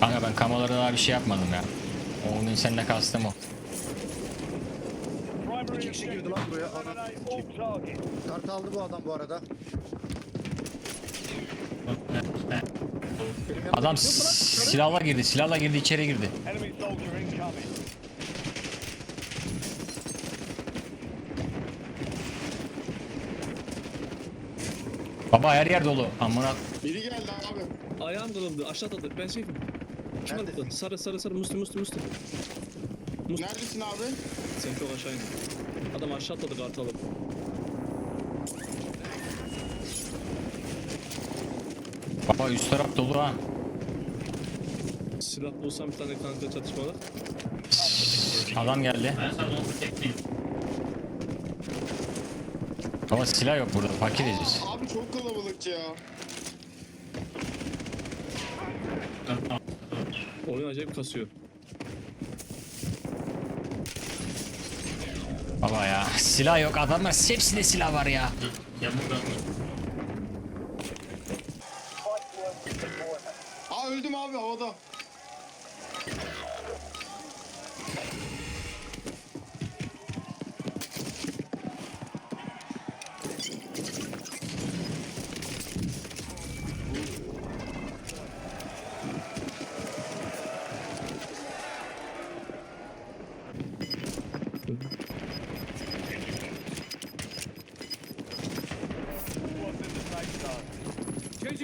Kanka ben kamolara daha bir şey yapmadım ya. Onun seninle kastım o. İki kişi girdi lan buraya. Ana. Kart aldı bu adam bu arada. Adam silahla girdi, silahla girdi, içeri girdi. Baba her yer dolu. Amına Biri geldi abi. Ayağım kırıldı. Aşağı atladı. Ben şeyim. Kim Neredesin? atladı? Sarı sarı sarı. Muslim muslim muslim. Muslim. Neredesin abi? Sen çok aşağı indin. Adam aşağı atladı kartı alıp. baba üst taraf dolu ha. Silah bulsam bir tane kanka çatışmalı. Adam geldi. Baba silah yok burada. Fakiriz biz. Abi çok kalabalık ya. Oyun acayip kasıyor. Baba ya silah yok. Adamlar hepsinde silah var ya. Aa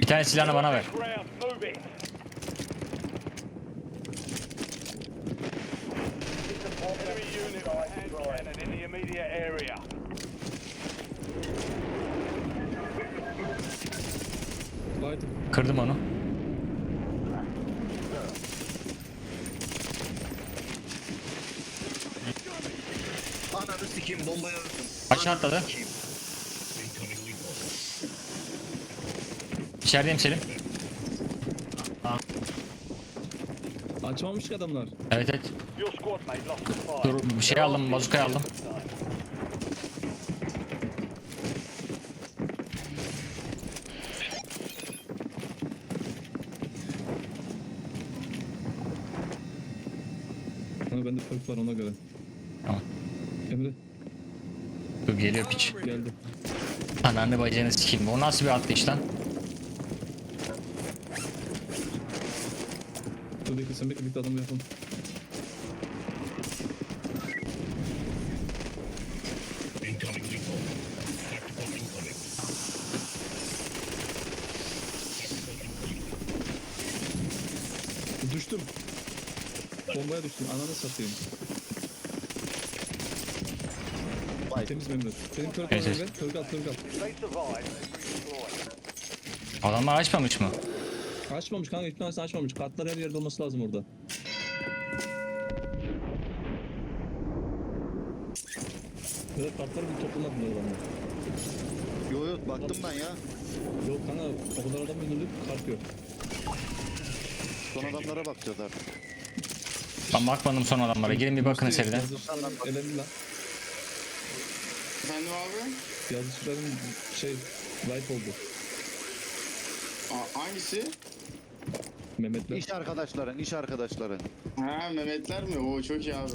Bir tane silahını bana ver. Kırdım onu. Ananı sikeyim bombaya öldüm. Aşağı atladı. İçerideyim Selim. Açmamış ki adamlar. Evet evet. Dur bir şey aldım. Bazukayı aldım. Ama bende perk var ona göre. Tamam. Emre Dur geliyor piç. geldi. Ananı bacağını sikeyim. O nasıl bir atlayış lan? Dur bekle sen bekle bekle adamı yapalım. Düştüm. Bombaya düştüm. Ananı satayım. Temiz memnun. Benim Evet, al evet. Körk al körk al. They survive. Redeploy. Adamlar açmamış mı? Açmamış kanka hiçbir tanesini açmamış. Kartlar her yerde olması lazım orada. Evet kartları bir toplamadılar adamlar. Yo yo baktım ben ya. Yok kanka o kadar adam öldürdük kart yok. Son adamlara bakacağız artık. Ben bakmadım son adamlara. Gelin bir bakın. Yazıcıların elendi lan. Efendim abi? Yazıcıların şey wipe oldu. Aa, hangisi? Mehmetler. İş arkadaşların, iş arkadaşların. Ha Mehmetler mi? Oo çok iyi abi.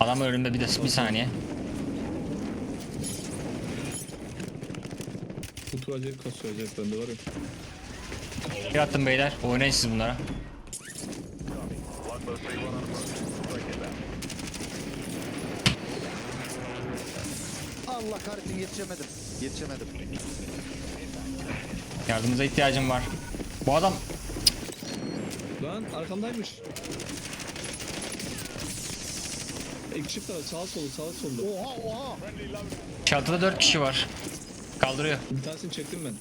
Adam önümde bir de bir saniye. Bu tur acayip kasıyor acayip bende var ya. Bir attım beyler. Oynayın siz bunlara. Allah kahretsin yetişemedim. Yetişemedim. Yardımınıza ihtiyacım var. Bu adam Lan arkamdaymış. İki çift var sağa solu sağa solu. Oha oha. çatıda 4 kişi var. Kaldırıyor. Bir tanesini çektim ben.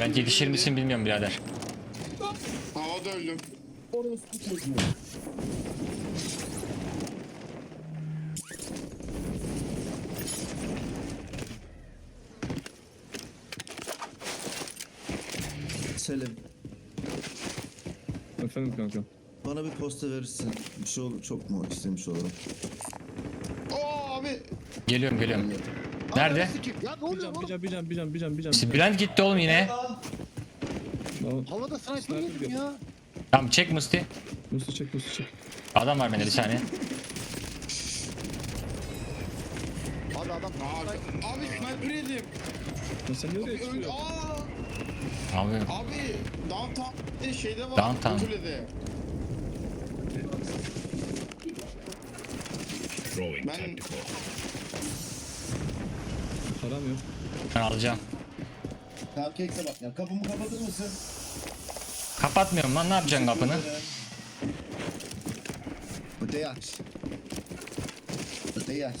Ben yetişir misin bilmiyorum birader. Havada öldüm. Selim, Efendim kanka. bana bir posta verirsin. Bir şey ol, çok mu istemiş olurum? Oo abi. Geliyorum geliyorum. Nerede? Ya ne oluyor bir oğlum? can bir can bir can bir can bir can. İşte Bülent gitti oğlum yine. Aa, Havada sniper yedim ya. Tamam çek Musti. Musti çek Musti çek. Adam var bende bir saniye. Abi adam Abi, abi sniper yedim. Ya sen nereye çıkıyorsun? Abi abi downtown de şeyde var. Downtown. Kulede. Ben Param yok. ben alacağım. Cupcake'e bak ya. Kapımı kapatır mısın? Kapatmıyorum lan ne yapacaksın kapını? Öteyi aç. Öteyi aç.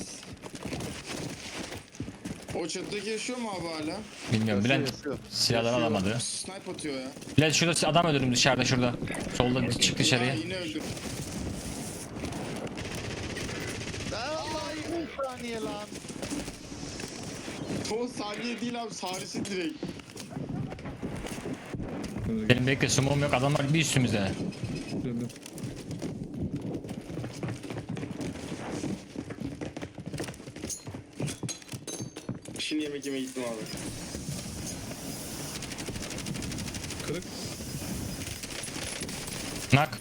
O çatıdaki yaşıyor mu abi hala? Bilmiyorum Bülent yaşıyor. silahları alamadı. Snipe atıyor ya. Bülent şurada adam öldürdüm dışarıda şurada. Solda çık Ya dışarıya. yine öldüm. Allah 20 saniye lan. O saniye değil abi salisi direkt. Benim bekle sumum yok adamlar bir üstümüzde. Gördüm. Yemek yemeye gittim abi. Kırık. Nak.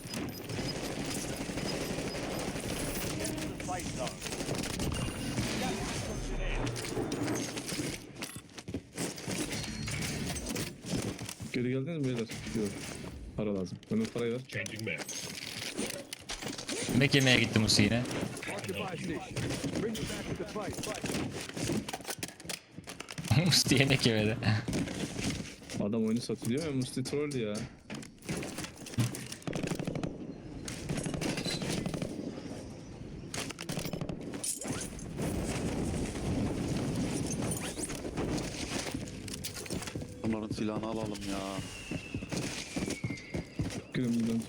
Geri geldiniz mi beyler? Yok. Para lazım. Ömer parayı ver. Yemek yemeye gitti Musi yine. Musti yemek yemedi. Adam oyunu satılıyor ya Musti troll ya. Bunların silahını alalım ya.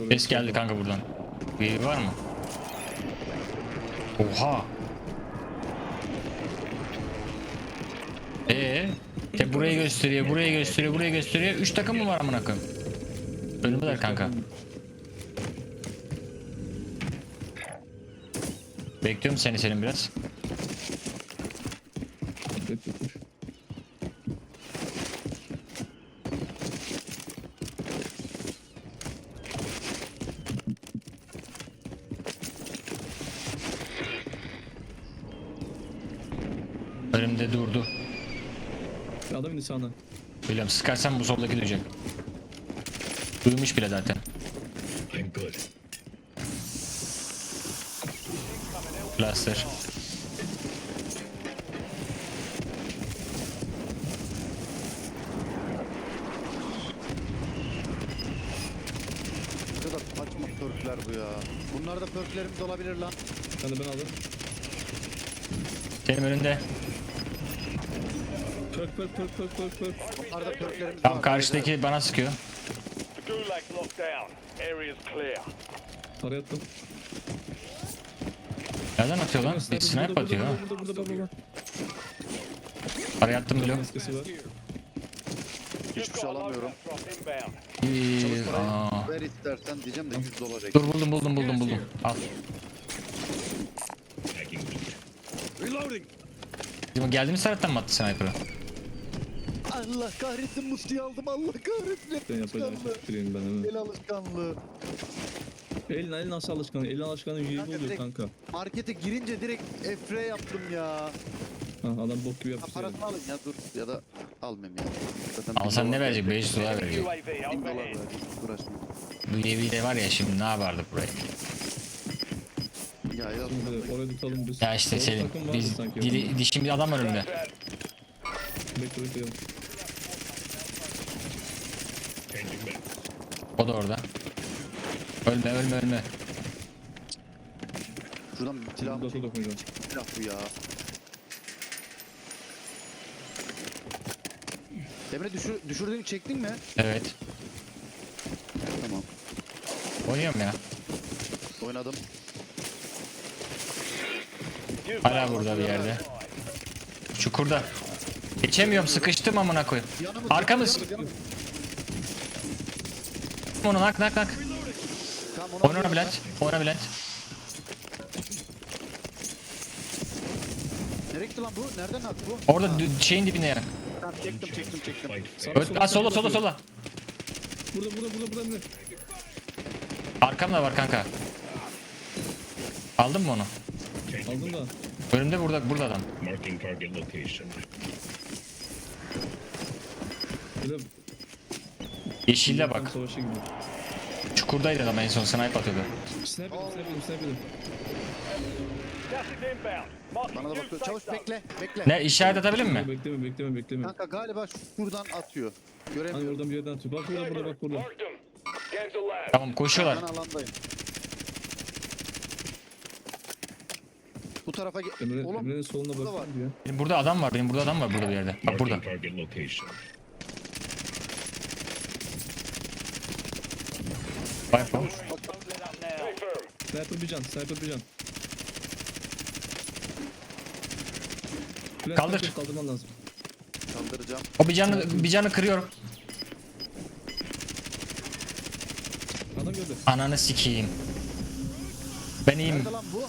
Ses geldi kanka buradan. Bir var mı? Oha. Te burayı gösteriyor, burayı gösteriyor, burayı gösteriyor. Üç takım mı var amına koyayım? Önümdeler kanka. Bekliyorum seni senin biraz. Sağına. Biliyorum sıkarsan bu soldaki duyacak. Duymuş bile zaten. Cluster. Ne kadar saçma perkler bu ya. Bunlar da perklerimiz olabilir lan. De ben aldım. Senin önünde. Perk perk perk perk perk perk. Bunlar da perklerimiz Tam var. karşıdaki bana sıkıyor. The gulag locked down. Area's clear. Parayı attım. Nereden atıyor lan? Bir snipe atıyor ha. Burada burada burada burada. Parayı attım biliyorum. Maskesi var. Hiçbir şey alamıyorum. inbound. İyi, aa. Ver istersen diyeceğim de 100 dolar ek. Dur buldum buldum buldum buldum. Al. Reloading. Geldiğimiz taraftan mı attı sniper'ı? Allah kahretsin Musti'yi aldım Allah kahretsin. Ben yapacağım. Ben hemen. El alışkanlığı. Elin elin nasıl alışkanlığı? Elin alışkanlığı yüzü Kanka oluyor direkt- kanka. Markete girince direkt efre yaptım ya. Ha, adam bok gibi Ha, yaptı. parasını alın ya dur ya da almayayım ya. Zaten Alsan bin ne dolar verecek? 500 dolar verecek. UAV 1000 dolar overhead. verecek. Uğraşma. Bu UAV'de var ya şimdi ne yapardık burayı? Ya ya. Şimdi oraya tutalım biz. Ya işte Selim takım vardı biz sanki. dili, dişim bir adam var önümde. Bekle bekle. O da orada. Ölme ölme ölme. Şuradan bir silah mı Burada çek? dokunacağım. Silah bu ya. Emre düşür, düşürdün çektin mi? Evet. Tamam. Oynuyorum ya. Oynadım. Hala burada bir yerde. Çukurda. Geçemiyorum sıkıştım amına koyayım. Arkamız. yanımız, yanımız. Onu nak nak nak. Oyna alıyorum Bülent. Oyna ben. Nereye gitti lan bu? Nereden attı bu? Orada dü- şeyin dibine ya. Tamam çektim çektim çektim. Ö- Aa, sola sola sola. Burada burada burada burada Emre. Arkamda var kanka. Aldın mı onu? Aldın da. Önümde burada burada adam. Marking target location. Böyle Yeşille bak. Savaşa gibi. Çukurdaydı adam en son snipe atıyordu. İs inbound. Marking Bana da bakıyor. Çavuş bekle. Bekle. Ne işaret atabilir mi? Bekleme bekleme bekleme. Kanka galiba şuradan atıyor. Hani Göremiyorum. oradan bir yerden atıyor. Bak burada burada bak burada. Tamam koşuyorlar. Ben alandayım. Bu tarafa ge- Emre, Oğlum Emre'nin soluna burada bak. Benim burada adam var. Benim burada adam var burada bir yerde. Bak burada. Marking target location. Bak bak. Don't let up now. Stay firm. Sniper bir can. Sniper bir can. Kaldır. sniper Kaldırman lazım. kaldıracağım. O bir canı, bir canı kırıyorum. Adam gördü. Ananı sikeyim. Ben iyiyim. Nerede lan bu?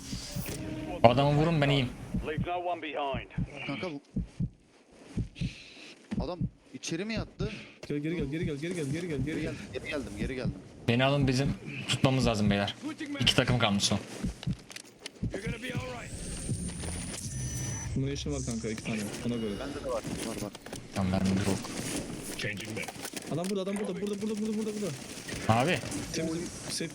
O adamı vurun ben iyiyim. Leave no one behind. Kanka bu. Adam içeri mi yattı? Gel geri gel geri gel geri gel geri gel geri Geri gel. geldim, geri geldim, geri geldim. Beni alın bizim tutmamız lazım beyler. İki takım kalmış son. Bunun işi var kanka iki tane. Ona göre. Bende de var. Var var. Tamam ben yok. Map. Adam burada adam burada burada burada burada burada burada. Abi Temiz safe.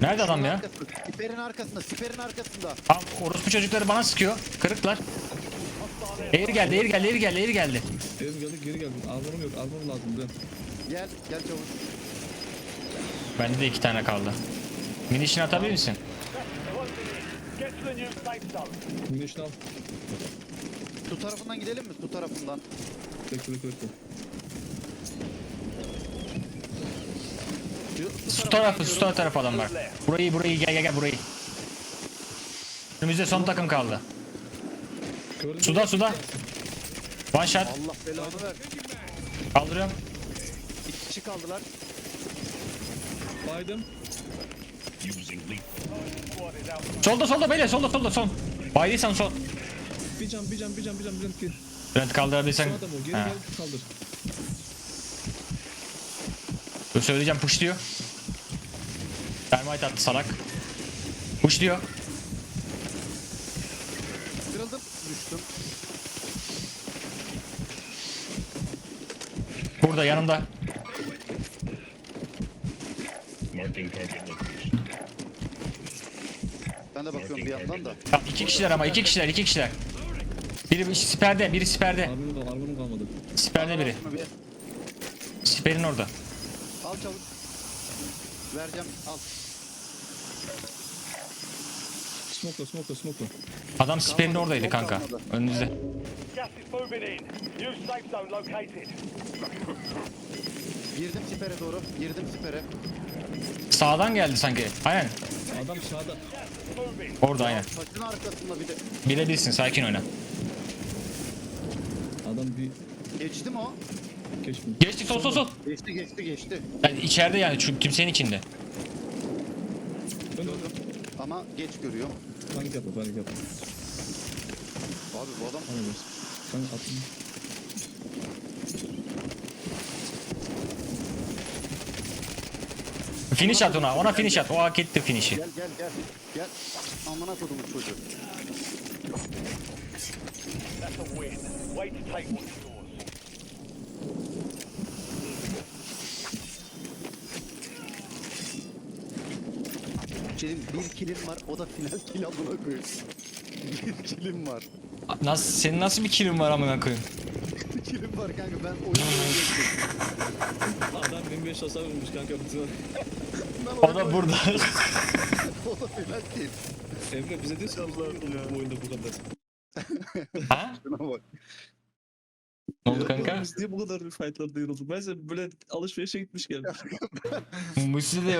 Nerede adam ya? Siperin arkasında, siperin arkasında. Abi orospu çocukları bana sıkıyor. Kırıklar. Eğir geldi, eğir geldi, eğir geldi, eğir geldi. Evim geldi geri geldi. Armorum yok armorum lazım Bülent. Gel, gel çavuş. Bende de iki tane kaldı. Minişini atabilir misin? İşini al. Su tarafından gidelim mi? Su tarafından. Bekle bekle bekle. Şu- Su tarafı, su tarafı adamlar. Burayı, burayı, gel gel gel burayı. Önümüzde son takım kaldı. Suda, suda. One shot. Allah belanı ver. Kaldırıyorum. İki kişi kaldılar. Baydım. Solda, solda beyler, solda, solda, son. Baydıysan sol. Bir can bir can bir can bir can Bülent gir. Bülent kaldırdıysan. Son adam o geri Ha. gel kaldır. Dur söyleyeceğim push diyor. Dynamite attı salak. Push diyor. Kırıldım, düştüm. Burada yanımda. Ben de bakıyorum bir yandan da. Ya iki kişiler ama iki kişiler iki kişiler. Biri bir siperde, biri siperde. Armorum kalmadı. Siperde biri. Siperin orada. Al çavuş. Vereceğim, al. Smoke'la smoke'la smoke'la. Adam siperin oradaydı kanka. Önünüzde. Gas is moving in. New safe zone located. Girdim sipere doğru, girdim sipere. Sağdan geldi sanki. Aynen. Adam sağda. Moving. Orada aynen. Taşın arkasında bir de. Bilebilirsin sakin oyna. Adam bir Geçti mi o? geçmiyor. Geçtik sol sol sol. Geçti, geçti, geçti. Yani içeride yani çünkü kimsenin içinde. Dön dön. Ama geç görüyor. Panik yapma panik yapma. Abi bu adam Anlamıyoruz. Ben attım. Finish at ona. Ona finish at. O hak etti finish'i. gel gel gel. Gel. Amına kodumun çocuğu. That's a win. Way to take what's yours. Senin bir kilim var, o da final kill amına bir kilim var. Nasıl, senin nasıl bir kill'in var amına koyayım? Bir kilim var kanka ben oyunu geçtim. Adam 1500 hasar vurmuş kanka bütün. O da burada. o da final kill. Emre bize diyorsun bu oyunda bu kadar. ha? Şuna bak. Ne oldu kanka? Biz niye bu kadar bir fightlarda yorulduk? Ben size böyle alışverişe gitmiş gelmiş. Musi de